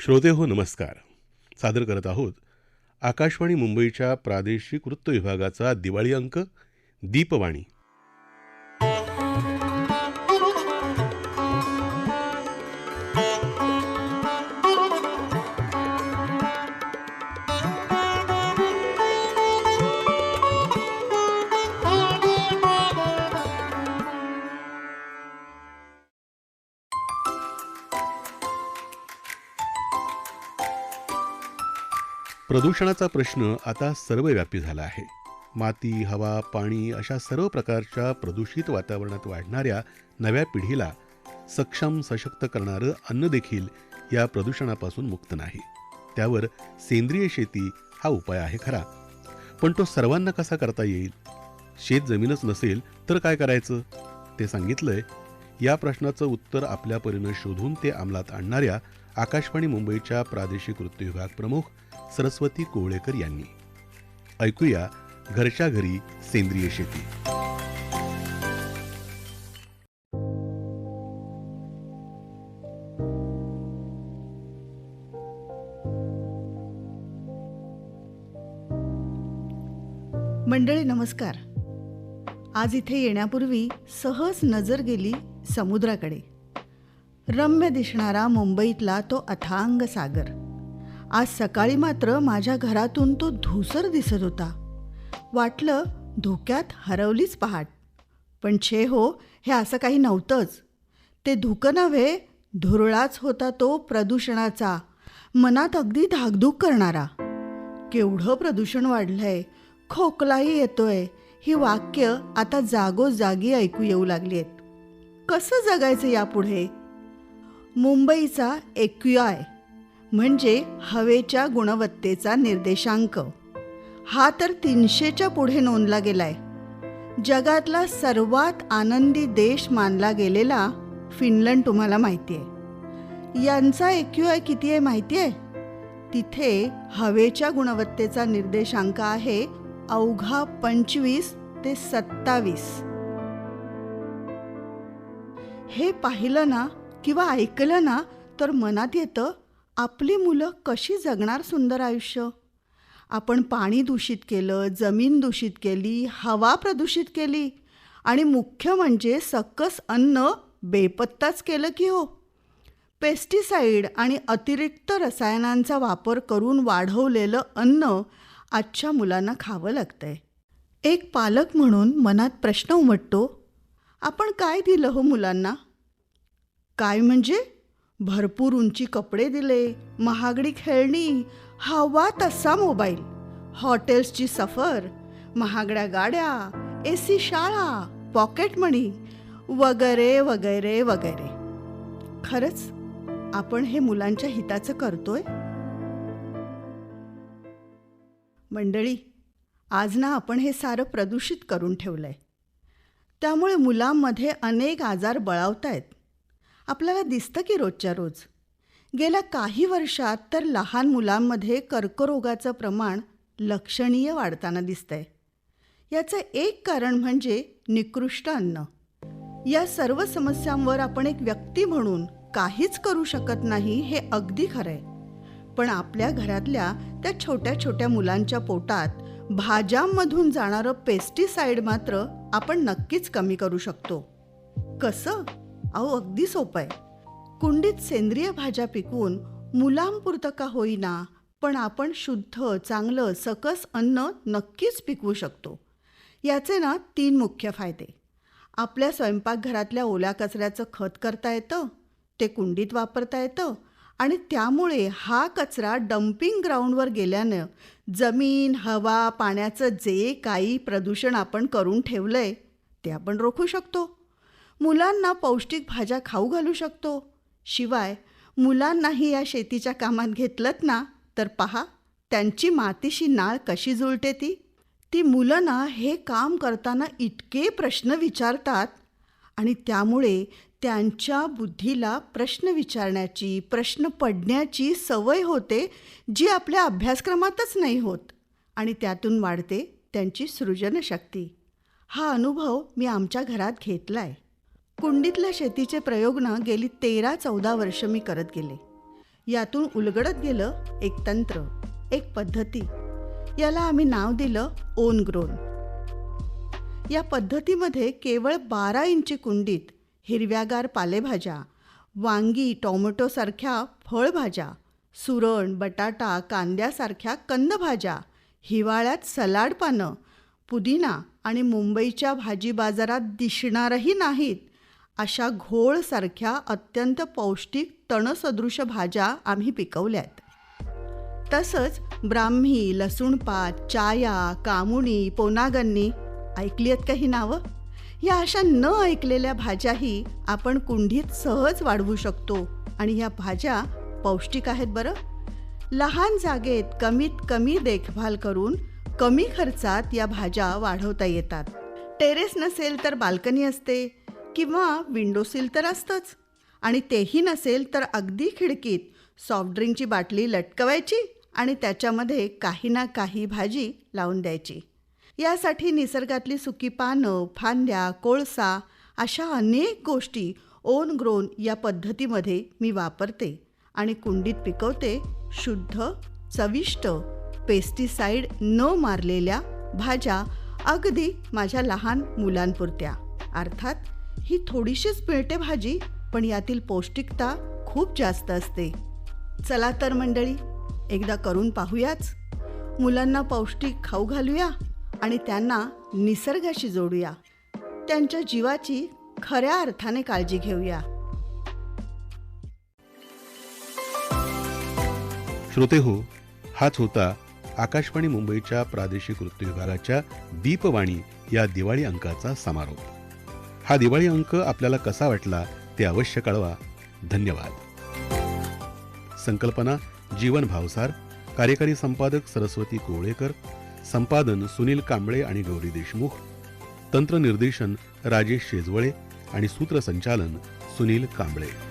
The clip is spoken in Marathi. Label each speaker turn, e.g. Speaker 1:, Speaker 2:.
Speaker 1: श्रोते हो नमस्कार. सादर करत आहोत आकाशवाणी मुंबईच्या प्रादेशिक वृत्त विभागाचा दिवाळी अंक दीपवाणी. प्रदूषणाचा प्रश्न आता सर्वव्यापी झाला आहे. माती हवा पाणी अशा सर्व प्रकारच्या प्रदूषित वातावरणात वाढणाऱ्या नव्या पिढीला सक्षम सशक्त करणारं अन्न देखील या प्रदूषणापासून मुक्त नाही. त्यावर सेंद्रिय शेती हा उपाय आहे खरा. पण तो सर्वांना कसा करता येईल? शेत जमीनच नसेल तर काय करायचं? ते सांगितलंय या प्रश्नाचं उत्तर आपल्या परीनं शोधून ते अंमलात आणणाऱ्या आकाशवाणी मुंबईच्या प्रादेशिक वृत्त विभाग प्रमुख सरस्वती कोवळेकर यांनी. ऐकूया घरच्या घरी सेंद्रिय शेती.
Speaker 2: मंडळी नमस्कार. आज इथे येण्यापूर्वी सहज नजर गेली समुद्राकडे. रम्य दिसणारा मुंबईतला तो अथांग सागर. आज सकाळी मात्र माझ्या घरातून तो धुसर दिसत होता. वाटलं धुक्यात हरवलीच पहाट. पण छे हो हे असं काही नव्हतंच. ते धुकं नव्हे धुरळाच होता तो प्रदूषणाचा. मनात अगदी धाकधूक करणारा. केवढं प्रदूषण वाढलंय खोकलाही येतोय. ही वाक्य आता जागोजागी ऐकू येऊ लागली आहेत कसं जगायचं यापुढे? मुंबईचा एक्युआय म्हणजे हवेच्या गुणवत्तेचा निर्देशांक. हा तर तीनशेच्या पुढे नोंदला गेलाय. जगातला सर्वात आनंदी देश मानला गेलेला फिनलंड तुम्हाला माहिती आहे. यांचा एक्युआय किती आहे माहिती आहे? तिथे हवेच्या गुणवत्तेचा निर्देशांक आहे अवघा पंचवीस ते सत्तावीस. हे पाहिलं ना किंवा ऐकलं ना तर मनात येतं आपली मुलं कशी जगणार सुंदर आयुष्य? आपण पाणी दूषित केलं जमीन दूषित केली हवा प्रदूषित केली आणि मुख्य म्हणजे सकस अन्न बेपत्ताच केलं की हो. पेस्टिसाईड आणि अतिरिक्त रसायनांचा वापर करून वाढवलेलं अन्न आजच्या मुलांना खावं लागतंय. एक पालक म्हणून मनात प्रश्न उमटतो आपण काय दिलं हो मुलांना? काय म्हणजे? भरपूर उंची कपडे दिले महागडी खेळणी हवा तसा मोबाईल हॉटेल्सची सफर महागड्या गाड्या ए सी शाळा पॉकेट मणी वगैरे वगैरे वगैरे. खरंच? आपण हे मुलांच्या हिताचं करतोय? मंडळी आज ना आपण हे सारं प्रदूषित करून ठेवलं आहे त्यामुळे मुलांमध्ये अनेक आजार बळावत आहेत आपल्याला दिसतं की रोजच्या रोज. गेल्या काही वर्षात तर लहान मुलांमध्ये कर्करोगाचं प्रमाण लक्षणीय वाढताना दिसतंय. याचं एक कारण म्हणजे निकृष्ट अन्न. या सर्व समस्यांवर आपण एक व्यक्ती म्हणून काहीच करू शकत नाही हे अगदी खरं आहे पण आपल्या घरातल्या त्या छोट्या छोट्या मुलांच्या पोटात भाज्यांमधून जाणारं पेस्टिसाइड मात्र आपण नक्कीच कमी करू शकतो. कसं? अहो अगदी सोपं आहे. कुंडीत सेंद्रिय भाज्या पिकवून मुलांपुरतं का होईना पण आपण शुद्ध चांगलं सकस अन्न नक्कीच पिकवू शकतो. याचे ना तीन मुख्य फायदे. आपल्या स्वयंपाकघरातल्या ओल्या कचऱ्याचं खत करता येतं ते कुंडीत वापरता येतं आणि त्यामुळे हा कचरा डम्पिंग ग्राउंडवर गेल्यानं जमीन हवा पाण्याचं जे काही प्रदूषण आपण करून ठेवलं आहे ते आपण रोखू शकतो. मुलांना पौष्टिक भाज्या खाऊ घालू शकतो. शिवाय मुलांनाही या शेतीच्या कामात घेतलंत ना तर पहा त्यांची मातीशी नाळ कशी जुळते ती? ती मुलं ना हे काम करताना इतके प्रश्न विचारतात आणि त्यामुळे त्यांच्या बुद्धीला प्रश्न विचारण्याची प्रश्न पडण्याची सवय होते जी आपल्या अभ्यासक्रमातच नाही होत आणि त्यातून वाढते त्यांची सृजनशक्ती. हा अनुभव मी आमच्या घरात घेतला आहे कुंडीतल्या शेतीचे प्रयोग ना गेली तेरा चौदा वर्ष मी करत गेले. यातून उलगडत गेलं एक तंत्र एक पद्धती. याला आम्ही नाव दिलं ओन ग्रोन. या पद्धतीमध्ये केवळ बारा इंची कुंडीत हिरव्यागार पालेभाज्या वांगी टोमॅटोसारख्या फळभाज्या सुरण बटाटा कांद्यासारख्या कंदभाज्या हिवाळ्यात सलाड पानं पुदिना आणि मुंबईच्या भाजी बाजारात दिसणारही नाहीत अशा घोळसारख्या अत्यंत पौष्टिक तणसदृश भाज्या आम्ही पिकवल्यात. तसंच ब्राह्मी लसूणपात चाया कामुणी पोनागन्नी ऐकली आहेत का ही नावं? या अशा न ऐकलेल्या भाज्याही आपण कुंडीत सहज वाढवू शकतो. आणि या भाज्या पौष्टिक आहेत बरं. लहान जागेत कमीत कमी देखभाल करून कमी खर्चात या भाज्या वाढवता येतात. टेरेस नसेल तर बाल्कनी असते किंवा विंडोसील तर असतंच. आणि तेही नसेल तर अगदी खिडकीत सॉफ्टड्रिंकची बाटली लटकवायची आणि त्याच्यामध्ये काही ना काही भाजी लावून द्यायची. यासाठी निसर्गातली सुकी पानं फांद्या कोळसा अशा अनेक गोष्टी ओन ग्रोन या पद्धतीमध्ये मी वापरते आणि कुंडीत पिकवते शुद्ध चविष्ट पेस्टिसाईड न मारलेल्या भाज्या अगदी माझ्या लहान मुलांपुरत्या. अर्थात ही थोडीशीच मिळते भाजी पण यातील पौष्टिकता खूप जास्त असते. चला तर मंडळी एकदा करून पाहूयाच. मुलांना पौष्टिक खाऊ घालूया. आणि त्यांना निसर्गाशी जोडूया. त्यांच्या जीवाची खऱ्या अर्थाने काळजी घेऊया.
Speaker 1: श्रोते हो हाच होता आकाशवाणी मुंबईच्या प्रादेशिक वृत्त विभागाच्या दीपवाणी या दिवाळी अंकाचा समारोप. हा दिवाळी अंक आपल्याला कसा वाटला ते अवश्य कळवा. धन्यवाद. संकल्पना जीवन भावसार कार्यकारी संपादक सरस्वती कोवळेकर संपादन सुनील कांबळे आणि गौरी देशमुख. तंत्रनिर्देशन राजेश शेजवळे आणि सूत्रसंचालन सुनील कांबळे.